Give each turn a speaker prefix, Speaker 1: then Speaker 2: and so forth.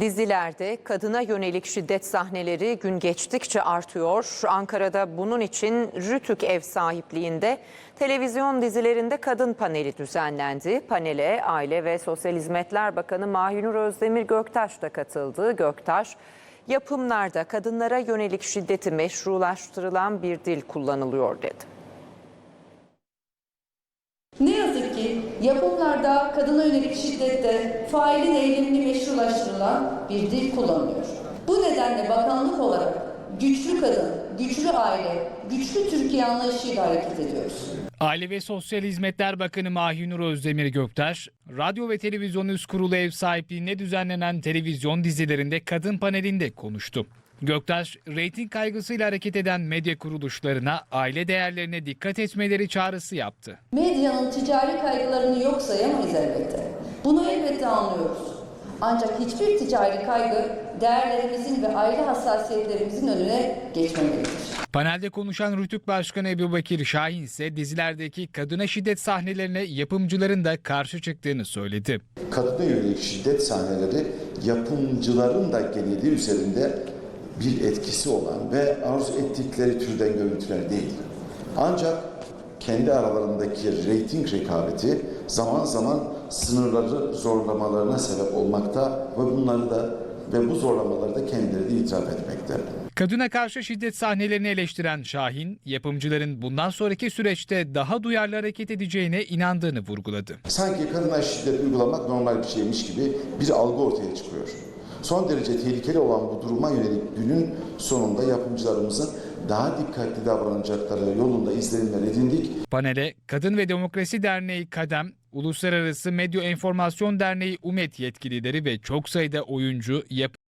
Speaker 1: Dizilerde kadına yönelik şiddet sahneleri gün geçtikçe artıyor. Ankara'da bunun için Rütük ev sahipliğinde televizyon dizilerinde kadın paneli düzenlendi. Panele Aile ve Sosyal Hizmetler Bakanı Mahinur Özdemir Göktaş da katıldı. Göktaş, yapımlarda kadınlara yönelik şiddeti meşrulaştırılan bir dil kullanılıyor dedi.
Speaker 2: Ne ki yapımlarda kadına yönelik şiddette failin eylemini meşrulaştırılan bir dil kullanılıyor. Bu nedenle bakanlık olarak güçlü kadın, güçlü aile, güçlü Türkiye anlayışıyla hareket ediyoruz.
Speaker 3: Aile ve Sosyal Hizmetler Bakanı Mahinur Özdemir Göktaş, Radyo ve Televizyon Üst Kurulu ev sahipliğinde düzenlenen televizyon dizilerinde kadın panelinde konuştu. Göktaş, reyting kaygısıyla hareket eden medya kuruluşlarına aile değerlerine dikkat etmeleri çağrısı yaptı.
Speaker 2: Medyanın ticari kaygılarını yok sayamayız elbette. Bunu elbette anlıyoruz. Ancak hiçbir ticari kaygı değerlerimizin ve aile hassasiyetlerimizin önüne geçmemelidir.
Speaker 3: Panelde konuşan Rütük Başkanı Ebu Bakir Şahin ise dizilerdeki kadına şiddet sahnelerine yapımcıların da karşı çıktığını söyledi.
Speaker 4: kadına yönelik şiddet sahneleri yapımcıların da geneli üzerinde bir etkisi olan ve arzu ettikleri türden görüntüler değil. Ancak kendi aralarındaki reyting rekabeti zaman zaman sınırları zorlamalarına sebep olmakta ve bunları da ve bu zorlamaları da kendileri de itiraf etmekte.
Speaker 3: Kadına karşı şiddet sahnelerini eleştiren Şahin, yapımcıların bundan sonraki süreçte daha duyarlı hareket edeceğine inandığını vurguladı.
Speaker 4: Sanki kadına şiddet uygulamak normal bir şeymiş gibi bir algı ortaya çıkıyor. Son derece tehlikeli olan bu duruma yönelik günün sonunda yapımcılarımızın daha dikkatli davranacakları yolunda izlenimler edindik.
Speaker 3: Panele Kadın ve Demokrasi Derneği Kadem, Uluslararası Medya Enformasyon Derneği UMET yetkilileri ve çok sayıda oyuncu, yapım